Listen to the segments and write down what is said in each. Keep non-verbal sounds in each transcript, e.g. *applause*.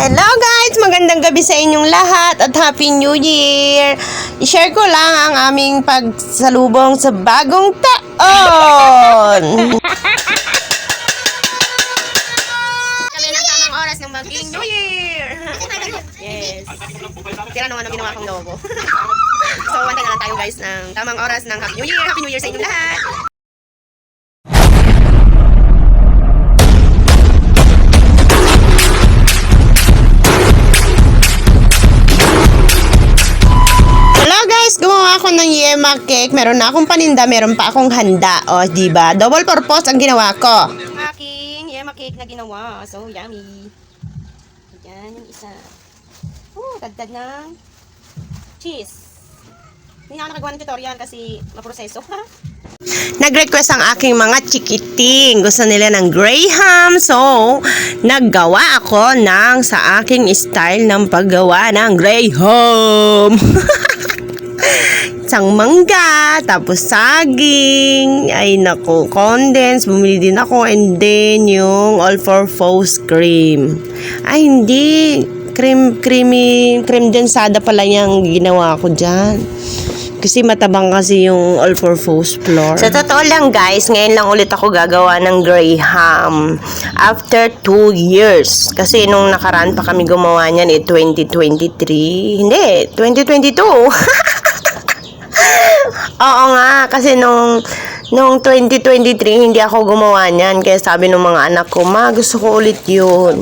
Hello guys! Magandang gabi sa inyong lahat at Happy New Year! I-share ko lang ang aming pagsalubong sa bagong taon! *laughs* Kami ng tamang oras ng maging New Year! *laughs* Yes! Tira naman ang ginawa kong logo. *laughs* so, wantay na lang tayo guys ng tamang oras ng Happy New Year! Happy New Year sa inyong lahat! Ng yema cake. Meron na akong paninda, meron pa akong handa. O, di ba? Double purpose ang ginawa ko. Aking yema cake na ginawa. So, yummy. Yan yung isa. Oh, dagdag ng cheese. Hindi na ako nakagawa ng tutorial kasi maproseso. *laughs* Nag-request ang aking mga chikiting. Gusto nila ng graham. So, naggawa ako ng sa aking style ng paggawa ng graham. *laughs* Isang mangga, tapos saging, ay nako, condense, bumili din ako, and then yung all for foes cream. Ay, hindi, cream, creamy, cream densada pala yung ginawa ko dyan. Kasi matabang kasi yung all for foes flour. Sa totoo lang guys, ngayon lang ulit ako gagawa ng graham. After 2 years. Kasi nung nakaraan pa kami gumawa niyan eh, 2023. Hindi, 2022. *laughs* Oo nga, kasi nung nung 2023 hindi ako gumawa niyan kaya sabi ng mga anak ko, "Ma, gusto ko ulit 'yun."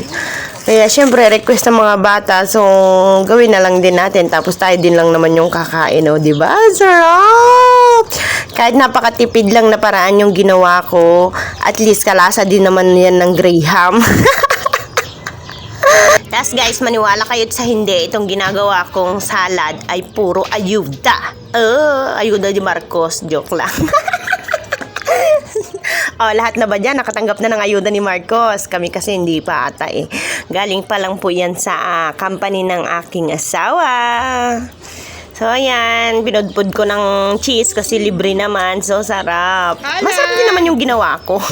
Kaya syempre request ng mga bata, so gawin na lang din natin tapos tayo din lang naman yung kakain, oh, 'di ba? Sarap. Kahit napakatipid lang na paraan yung ginawa ko, at least kalasa din naman yan ng Graham. *laughs* Tapos guys, maniwala kayo sa hindi, itong ginagawa kong salad ay puro ayuda. Oh, ayuda ni Marcos. Joke lang. *laughs* oh, lahat na ba dyan? Nakatanggap na ng ayuda ni Marcos. Kami kasi hindi pa ata eh. Galing pa lang po yan sa ah, company ng aking asawa. So, ayan. Binudpud ko ng cheese kasi libre naman. So, sarap. Masarap din naman yung ginawa ko. *laughs*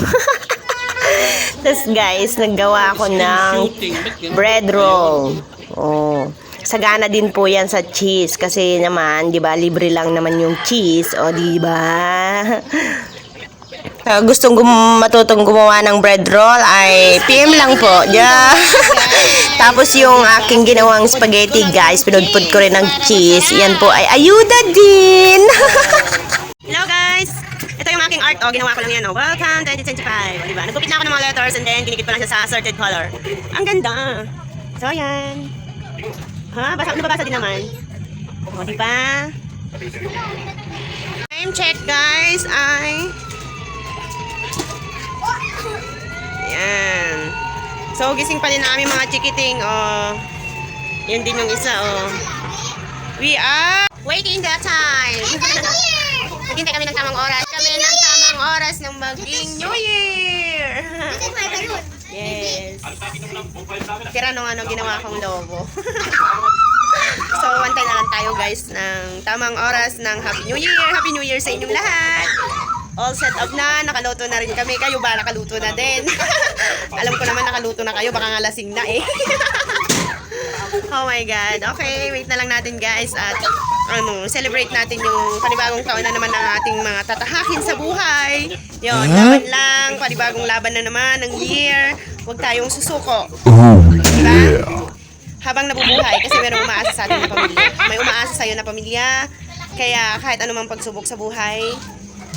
Tapos guys, naggawa ako ng bread roll. Oh. Sagana din po yan sa cheese kasi naman, 'di ba, libre lang naman yung cheese, o 'di ba? *laughs* Ah, gustong gum- matutong gumawa ng bread roll ay PM lang po. Yeah. *laughs* Tapos yung aking ginawang spaghetti guys, pinudpud ko rin ng cheese. Yan po ay ayuda din. *laughs* Hello guys! Ito yung aking art. O, ginawa ko lang yan. O. Welcome 2025. O, diba? Nagupit na ako ng mga letters and then dinikit ko lang siya sa assorted color. Ang ganda. So, yan. Ha? Basa, nababasa din naman. O, diba? Time check guys ay... Yan. So, gising pa din namin mga chikiting. O, yun din yung isa. O. We are waiting the time. *laughs* Naghintay kami ng tamang oras. Kami ng tamang oras ng maging New Year. *laughs* yes. Tira nung ano ginawa kong logo. *laughs* so, wantay na lang tayo guys ng tamang oras ng Happy New Year. Happy New Year sa inyong lahat. All set up na, nakaluto na rin kami. Kayo ba nakaluto na din? *laughs* Alam ko naman nakaluto na kayo, baka nga lasing na eh. *laughs* oh my God. Okay, wait na lang natin guys at ano, celebrate natin yung panibagong taon na naman ng ating mga tatahakin sa buhay. Yun, laban lang, panibagong laban na naman ng year. Huwag tayong susuko. Diba? Habang nabubuhay, kasi meron umaasa sa ating na pamilya. May umaasa sa'yo na pamilya. Kaya kahit anumang pagsubok sa buhay,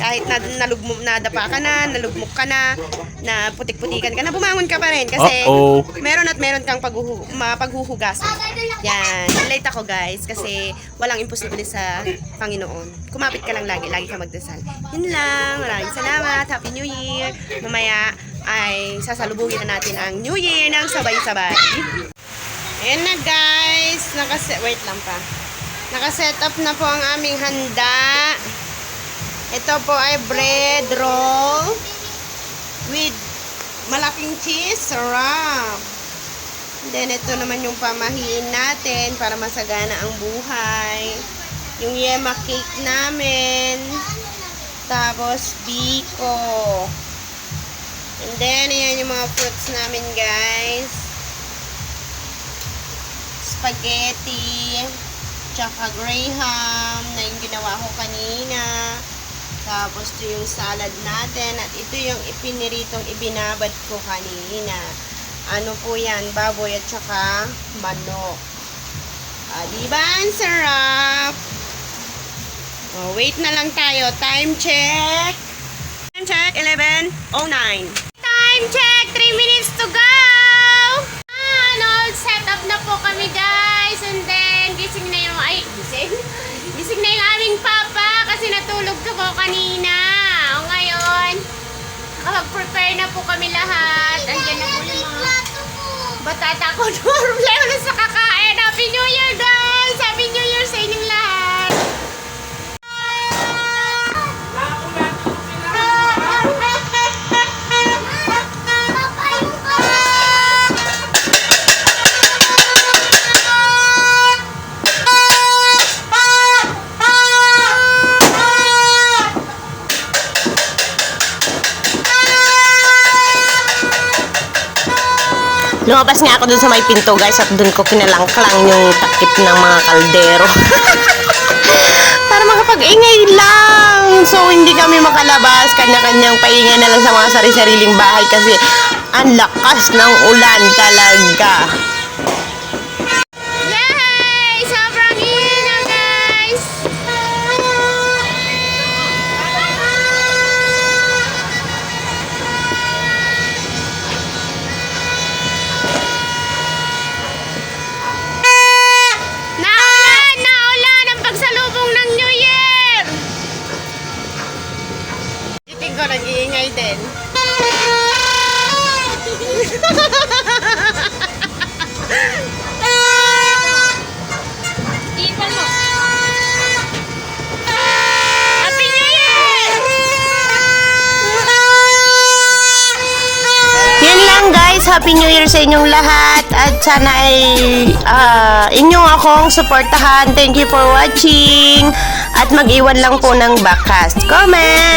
kahit na nalugmok na dapa ka na, nalugmok ka na, na putik-putikan ka na, bumangon ka pa rin kasi Uh-oh. meron at meron kang paghuhu mapaghuhugas. Yan. Late ako guys kasi walang imposible sa Panginoon. Kumapit ka lang lagi, lagi ka magdasal. Yun lang. Maraming salamat. Happy New Year. Mamaya ay sasalubungin na natin ang New Year ng sabay-sabay. Ayan na guys. Nakase wait lang pa. Nakaset up na po ang aming handa. Ito po ay bread roll with malaking cheese. Sarap. Then, ito naman yung pamahiin natin para masagana ang buhay. Yung yema cake namin. Tapos, biko. And then, ayan yung mga fruits namin, guys. spaghetti, tsaka graham na yung ginawa ko kanina. Tapos ito yung salad natin at ito yung ipiniritong ibinabad ko kanina. Ano po yan? Baboy at tsaka manok. Ah, di ba? Ang sarap! Oh, wait na lang tayo. Time check. Time check, 11.09. Time check, 3 minutes to go! Ah, ano, set up na po kami guys. And then, nakapag-prepare na po kami lahat. Andiyan na po yung mga batata ko. *laughs* Problema na sa kakain. Lumabas nga ako dun sa may pinto guys at dun ko kinalangklang yung takip ng mga kaldero. *laughs* Para makapag-ingay lang. So, hindi kami makalabas. Kanya-kanyang paingay na lang sa mga sari-sariling bahay kasi ang lakas ng ulan talaga. Guys. Happy New Year sa inyong lahat. At sana ay ah, inyong akong suportahan. Thank you for watching. At mag-iwan lang po ng backcast comment.